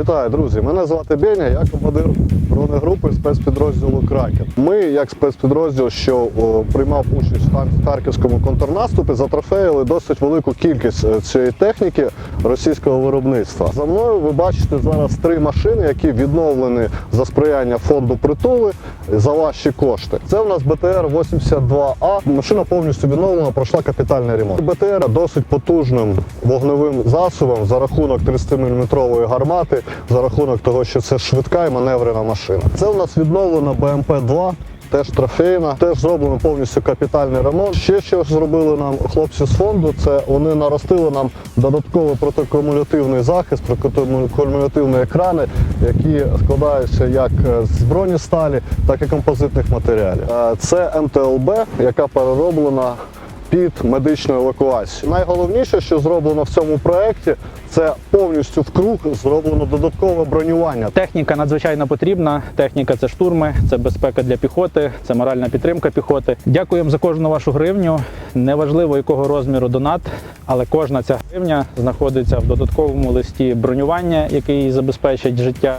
Вітаю, друзі! Мене звати Беня, я командир бронегрупи спецпідрозділу Кракен. Ми, як спецпідрозділ, що о, приймав участь в харківському контрнаступі, затрофеїли досить велику кількість е, цієї техніки російського виробництва. За мною ви бачите зараз три машини, які відновлені за сприяння фонду притули за ваші кошти. Це у нас БТР 82А. Машина повністю відновлена, пройшла капітальний ремонт. БТР досить потужним вогневим засобом за рахунок 30-мм гармати, за рахунок того, що це швидка і маневрена машина. Це у нас відновлена БМП-2. Теж трофейна, теж зроблено повністю капітальний ремонт. Ще що зробили нам хлопці з фонду, це вони наростили нам додатковий протикумулятивний захист, протикумулятивні екрани, які складаються як з бронесталі, так і композитних матеріалів. Е, Це МТЛБ, яка перероблена під медичну евакуацію. Найголовніше, що зроблено в цьому проєкті, це повністю в круг зроблено додаткове бронювання. Техніка надзвичайно потрібна. Техніка це штурми, це безпека для піхоти, це моральна підтримка піхоти. Дякуємо за кожну вашу гривню. Неважливо якого розміру донат, але кожна ця гривня знаходиться в додатковому листі бронювання, який забезпечить життя